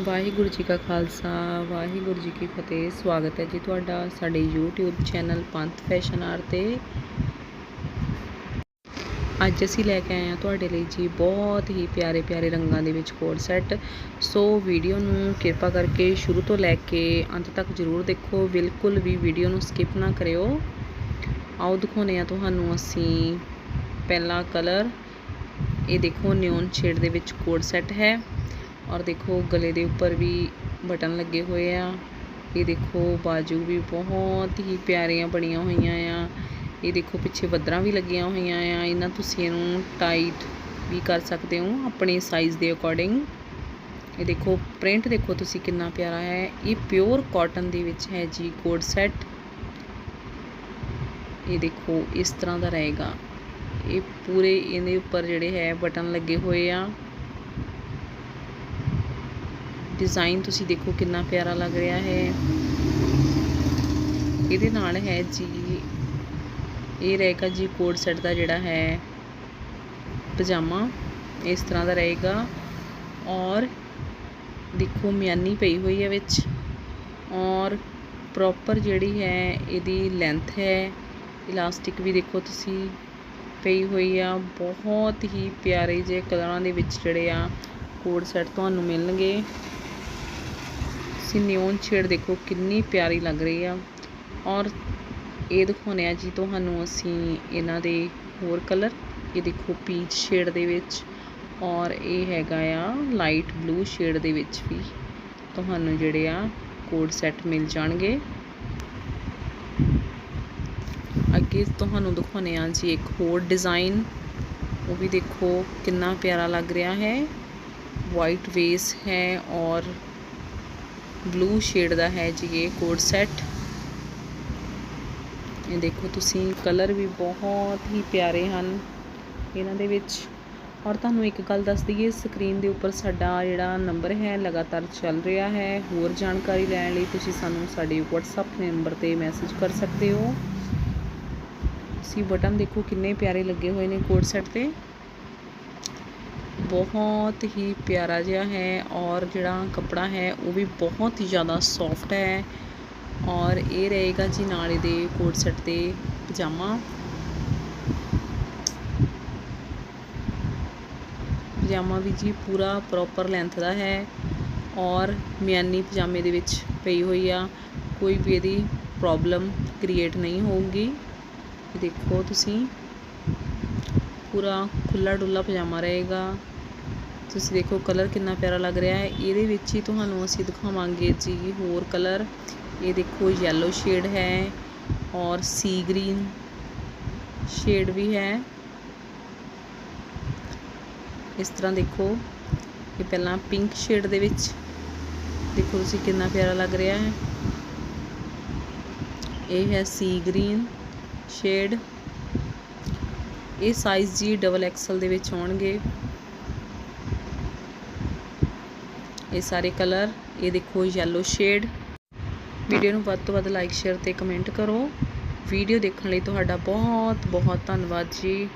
ਵਾਹਿਗੁਰੂ ਜੀ ਕਾ ਖਾਲਸਾ, ਵਾਹਿਗੁਰੂ ਜੀ ਕੀ ਫਤਿਹ। ਸਵਾਗਤ ਹੈ ਜੀ ਤੁਹਾਡਾ ਸਾਡੇ YouTube channel Panth fashion R ਤੇ। ਅੱਜ ਅਸੀਂ ਲੈ ਕੇ ਆਏ ਹਾਂ ਤੁਹਾਡੇ ਲਈ ਜੀ ਬਹੁਤ ਹੀ ਪਿਆਰੇ ਪਿਆਰੇ ਰੰਗਾਂ ਦੇ ਵਿੱਚ ਕੋਡ ਸੈੱਟ। ਸੋ ਵੀਡੀਓ ਨੂੰ ਕਿਰਪਾ ਕਰਕੇ ਸ਼ੁਰੂ ਤੋਂ ਲੈ ਕੇ ਅੰਤ ਤੱਕ ਜ਼ਰੂਰ ਦੇਖੋ। ਬਿਲਕੁਲ ਵੀ ਵੀਡੀਓ ਨੂੰ ਸਕਿਪ ਨਾ ਕਰਿਓ। ਆਓ ਦਿਖਾਉਂਦੇ ਆ ਤੁਹਾਨੂੰ ਅਸੀਂ ਪਹਿਲਾ ਕਲਰ। ਇਹ ਦੇਖੋ ਨਿਓਨ ਸ਼ੇਡ ਦੇ ਵਿੱਚ ਕੋਡ ਸੈੱਟ ਹੈ। ਔਰ ਦੇਖੋ ਗਲੇ ਦੇ ਉੱਪਰ ਵੀ ਬਟਨ ਲੱਗੇ ਹੋਏ ਆ। ਇਹ ਦੇਖੋ ਬਾਜੂ ਵੀ ਬਹੁਤ ਹੀ ਪਿਆਰੀਆਂ ਬਣੀਆਂ ਹੋਈਆਂ ਆ। ਇਹ ਦੇਖੋ ਪਿੱਛੇ ਬੱਦਰਾਂ ਵੀ ਲੱਗੀਆਂ ਹੋਈਆਂ ਆ। ਇਹਨਾਂ ਤੁਸੀਂ ਇਹਨੂੰ ਟਾਈਟ ਵੀ ਕਰ ਸਕਦੇ ਹੋ ਆਪਣੇ ਸਾਈਜ਼ ਦੇ ਅਕੋਰਡਿੰਗ ਇਹ ਦੇਖੋ ਪ੍ਰਿੰਟ ਦੇਖੋ ਤੁਸੀਂ ਕਿੰਨਾ ਪਿਆਰਾ ਹੈ। ਇਹ ਪਿਓਰ ਕਾਟਨ ਦੇ ਵਿੱਚ ਹੈ ਜੀ ਕੋਡ ਸੈੱਟ ਇਹ ਦੇਖੋ ਇਸ ਤਰ੍ਹਾਂ ਦਾ ਰਹੇਗਾ। ਇਹ ਪੂਰੇ ਇਹਦੇ ਉੱਪਰ ਜਿਹੜੇ ਹੈ ਬਟਨ ਲੱਗੇ ਹੋਏ ਆ। ਡਿਜ਼ਾਈਨ ਤੁਸੀਂ ਦੇਖੋ ਕਿੰਨਾ ਪਿਆਰਾ ਲੱਗ ਰਿਹਾ ਹੈ। ਇਹਦੇ ਨਾਲ ਹੈ ਜੀ, ਇਹ ਰਹੇਗਾ ਜੀ ਕੋਡ ਸੈੱਟ ਦਾ ਜਿਹੜਾ ਹੈ ਪਜਾਮਾ। ਇਸ ਤਰ੍ਹਾਂ ਦਾ ਰਹੇਗਾ। ਔਰ ਦੇਖੋ ਮਿਆਨੀ ਪਈ ਹੋਈ ਹੈ ਵਿੱਚ। ਔਰ ਪ੍ਰੋਪਰ ਜਿਹੜੀ ਹੈ ਇਹਦੀ ਲੈਂਥ ਹੈ। ਇਲਾਸਟਿਕ ਵੀ ਦੇਖੋ ਤੁਸੀਂ ਪਈ ਹੋਈ ਆ। ਬਹੁਤ ਹੀ ਪਿਆਰੇ ਜਿਹੇ ਕਲਰਾਂ ਦੇ ਵਿੱਚ ਜਿਹੜੇ ਆ ਕੋਡ ਸੈਟ ਤੁਹਾਨੂੰ ਮਿਲਣਗੇ। ਤੁਸੀਂ ਨਿਓਨ ਸ਼ੇਡ ਦੇਖੋ, ਕਿੰਨੀ ਪਿਆਰੀ ਲੱਗ ਰਹੀ ਆ। ਔਰ ਇਹ ਦਿਖਾਉਂਦੇ ਆ ਜੀ ਤੁਹਾਨੂੰ ਅਸੀਂ ਇਹਨਾਂ ਦੇ ਹੋਰ ਕਲਰ ਇਹ ਦੇਖੋ ਪੀਚ ਸ਼ੇਡ ਦੇ ਵਿੱਚ। ਔਰ ਇਹ ਹੈਗਾ ਆ ਲਾਈਟ ਬਲੂ ਸ਼ੇਡ ਦੇ ਵਿੱਚ ਵੀ। ਤੁਹਾਨੂੰ ਜਿਹੜੇ ਆ ਕੋਡ ਸੈੱਟ ਮਿਲ ਜਾਣਗੇ। ਅੱਗੇ ਤੁਹਾਨੂੰ ਦਿਖਾਉਂਦੇ ਆ ਜੀ ਇੱਕ ਹੋਰ ਡਿਜ਼ਾਈਨ ਉਹ ਵੀ ਦੇਖੋ ਕਿੰਨਾ ਪਿਆਰਾ ਲੱਗ ਰਿਹਾ ਹੈ। ਵਾਈਟ ਵੇਸ ਹੈ ਔਰ ਬਲੂ ਸ਼ੇਡ ਦਾ ਹੈ ਜੀ ਇਹ ਕੋਡ ਸੈੱਟ ਇਹ ਦੇਖੋ ਤੁਸੀਂ ਕਲਰ ਵੀ ਬਹੁਤ ਹੀ ਪਿਆਰੇ ਹਨ ਇਹਨਾਂ ਦੇ ਵਿੱਚ। ਔਰ ਤੁਹਾਨੂੰ ਇੱਕ ਗੱਲ ਦੱਸ ਦਈਏ ਸਕਰੀਨ ਦੇ ਉੱਪਰ ਸਾਡਾ ਜਿਹੜਾ ਨੰਬਰ ਹੈ ਲਗਾਤਾਰ ਚੱਲ ਰਿਹਾ ਹੈ। ਹੋਰ ਜਾਣਕਾਰੀ ਲੈਣ ਲਈ ਤੁਸੀਂ ਸਾਨੂੰ ਸਾਡੇ WhatsApp ਨੰਬਰ ਤੇ ਮੈਸੇਜ ਕਰ ਸਕਦੇ ਹੋ। ਤੁਸੀਂ ਬਟਨ ਦੇਖੋ ਕਿੰਨੇ ਪਿਆਰੇ ਲੱਗੇ ਹੋਏ ਨੇ ਕੋਡ ਸੈੱਟ ਤੇ। ਬਹੁਤ ਹੀ ਪਿਆਰਾ ਜਿਹਾ ਹੈ ਔਰ ਜਿਹੜਾ ਕੱਪੜਾ ਹੈ ਉਹ ਵੀ ਬਹੁਤ ਹੀ ਜ਼ਿਆਦਾ ਸੌਫਟ ਹੈ ਔਰ ਇਹ ਰਹੇਗਾ ਜੀ ਨਾਲ ਇਹਦੇ ਕੋਟ ਸੈੱਟ ਤੇ ਪਜਾਮਾ। ਪਜਾਮਾ ਵੀ ਜੀ ਪੂਰਾ ਪ੍ਰੋਪਰ ਲੈਂਥ ਦਾ ਹੈ ਔਰ ਮਿਆਨੀ ਪਜਾਮੇ ਦੇ ਵਿੱਚ ਪਈ ਹੋਈ ਆ। ਕੋਈ ਵੀ ਇਹਦੀ ਪ੍ਰੋਬਲਮ ਕ੍ਰੀਏਟ ਨਹੀਂ ਹੋਊਗੀ। ਦੇਖੋ ਤੁਸੀਂ। ਪੂਰਾ ਖੁੱਲਾ ਡੁੱਲਾ ਪਜਾਮਾ ਰਹੇਗਾ। ਤੁਸੀਂ ਦੇਖੋ ਕਲਰ ਕਿੰਨਾ ਪਿਆਰਾ ਲੱਗ ਰਿਹਾ ਹੈ। ਇਹਦੇ ਵਿੱਚ ਹੀ ਤੁਹਾਨੂੰ ਅਸੀਂ ਦਿਖਾਵਾਂਗੇ ਜੀ ਹੋਰ ਕਲਰ। ਇਹ ਦੇਖੋ ਯੈਲੋ ਸ਼ੇਡ ਹੈ ਔਰ ਸੀ ਗ੍ਰੀਨ ਸ਼ੇਡ ਵੀ ਹੈ। ਇਸ ਤਰ੍ਹਾਂ ਦੇਖੋ, ਇਹ ਪਹਿਲਾਂ ਪਿੰਕ ਸ਼ੇਡ ਦੇ ਵਿੱਚ। ਦੇਖੋ ਤੁਸੀਂ ਕਿੰਨਾ ਪਿਆਰਾ ਲੱਗ ਰਿਹਾ ਹੈ। ਇਹ ਹੈ ਸੀ ਗ੍ਰੀਨ ਸ਼ੇਡ ਇਹ ਸਾਈਜ਼ ਜੀ ਡਬਲ ਐਕਸਲ ਦੇ ਵਿੱਚ ਆਉਣਗੇ। ਇਹ ਸਾਰੇ ਕਲਰ ਇਹ ਦੇਖੋ ਯੈਲੋ ਸ਼ੇਡ ਵੀਡੀਓ ਨੂੰ ਵੱਧ ਤੋਂ ਵੱਧ ਲਾਈਕ ਸ਼ੇਅਰ ਤੇ ਕਮੈਂਟ ਕਰੋ। ਵੀਡੀਓ ਦੇਖਣ ਲਈ ਤੁਹਾਡਾ ਬਹੁਤ ਬਹੁਤ ਧੰਨਵਾਦ ਜੀ।